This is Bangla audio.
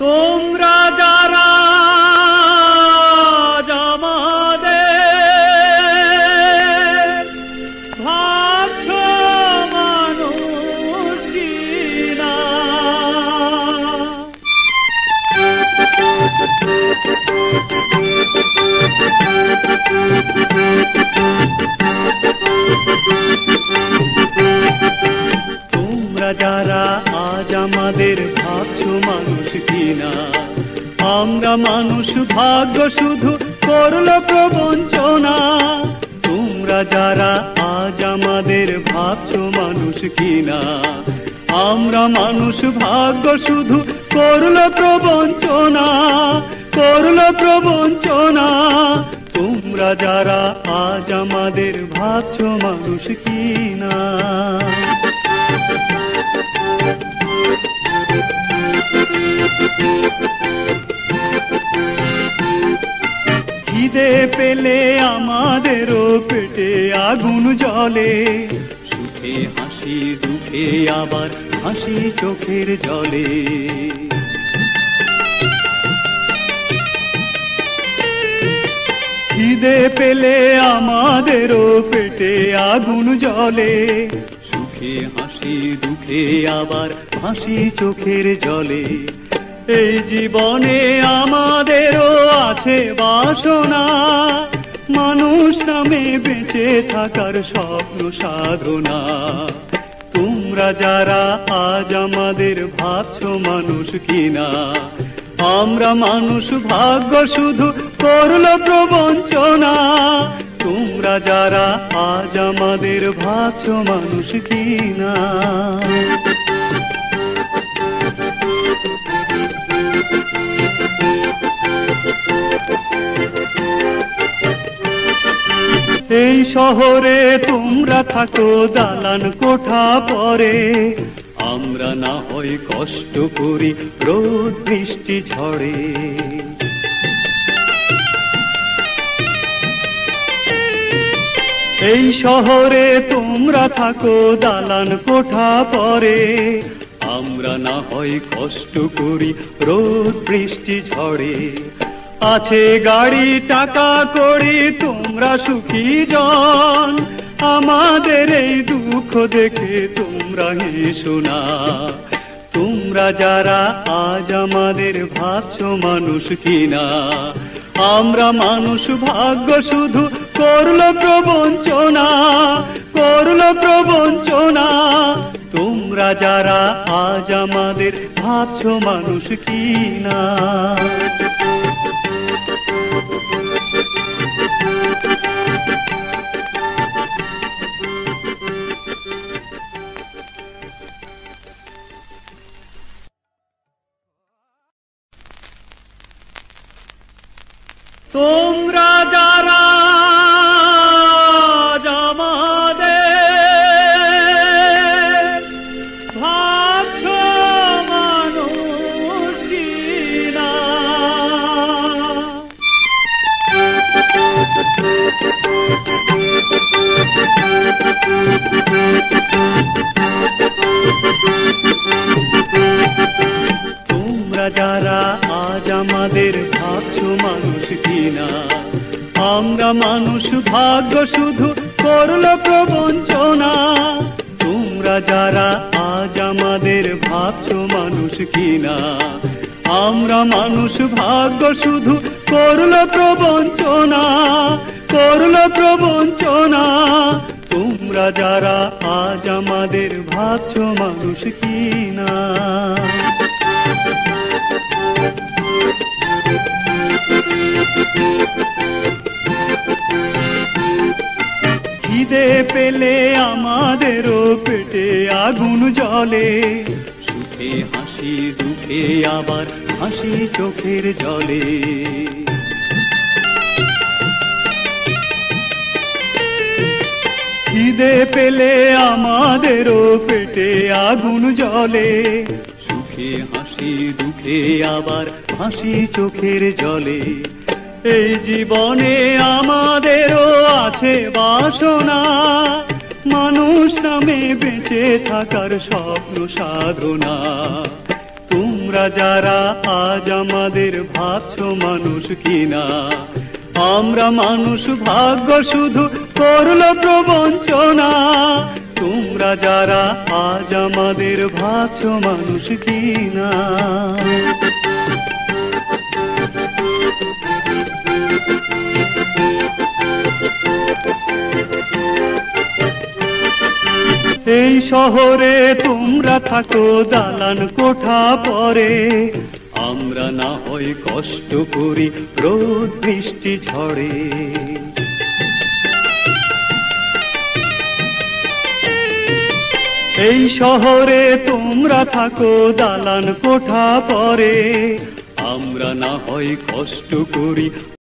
তোমরা যারা আমাদের ভাবছ কিনা। আমরা মানুষ, ভাগ্য শুধু করল প্রবঞ্চনা। তোমরা যারা আজ আমাদের ভাবছ মানুষ কিনা। আমরা মানুষ, ভাগ্য শুধু করল প্রবঞ্চনা। করল প্রবঞ্চনা। তোমরা যারা আজ আমাদের ভাবছ মানুষ কিনা। খিদে পেলে আমাদেরও পেটে আগুন জলে সুখে হাসি, দুঃখে আবার হাসি চোখের জলে। খিদে পেলে আমাদেরও পেটে আগুন জলে দুঃখে আবার হাসি চোখের জলে। এই জীবনে আমাদেরও আছে বাসনা। মানুষ নামে বেঁচে থাকার স্বপ্ন সাধনা। তোমরা যারা আজ আমাদের ভাবছ মানুষ কিনা, আমরা মানুষ ভাগ্য শুধু করল প্রবঞ্চনা। তোমরা যারা আজ আমাদের ভাবছ মানুষ কিনা। এই শহরে তোমরা থাকো, দালান কোঠা পরে। আমরা না হয় কষ্ট করি, রোদ বৃষ্টি ঝড়ে। এই শহরে তোমরা থাকো, দালান কোঠা পরে। আমরা না হয় কষ্ট করি, রোদ, বৃষ্টি, ঝড়ে। আছে গাড়ি, টাকা করি, তোমরা সুখী জন। আমাদের এই দুঃখ দেখে তোমরা হেসো না। তোমরা যারা আজ আমাদের ভাবছ মানুষ কিনা, আমরা মানুষ ভাগ্য শুধু করল প্রবঞ্চনা করল প্রবঞ্চনা। তোমরা যারা আজ আমাদের ভাবছ মানুষ কিনা। তোমরা যারা কিনা। আমরা মানুষ, ভাগ্য শুধু করল প্রবঞ্চনা। তোমরা যারা আজ আমাদের ভাবছ মানুষ কিনা, আমরা মানুষ, ভাগ্য শুধু করল প্রবঞ্চনা করল প্রবঞ্চনা। তোমরা যারা আজ আমাদের ভাবছ মানুষ কিনা। খিদে পেলে আমাদেরও পেটে আগুন জলে সুখে হাসি, দুঃখে আবার হাসি চোখের জলে। খিদে পেলে আমাদেরও পেটে আগুন জলে সুখে হাসি, দুঃখে আবার হাসি চোখের জলে। এই জীবনে আমাদেরও আছে বাসনা। মানুষ নামে বেঁচে থাকার স্বপ্ন, সাধনা। তোমরা যারা আজ আমাদের ভাবছ মানুষ কিনা, আমরা মানুষ ভাগ্য শুধু করল প্রবঞ্চনা। তোমরা যারা আজ আমাদের ভাবছ মানুষ কিনা। এই শহরে তোমরা থাকো, দালান কোঠা পরে। আমরা না হয় কষ্ট করি, রোদ বৃষ্টি ঝড়ে। এই শহরে তোমরা থাকো দালান কোঠা পরে। আমরা না হয় কষ্ট করি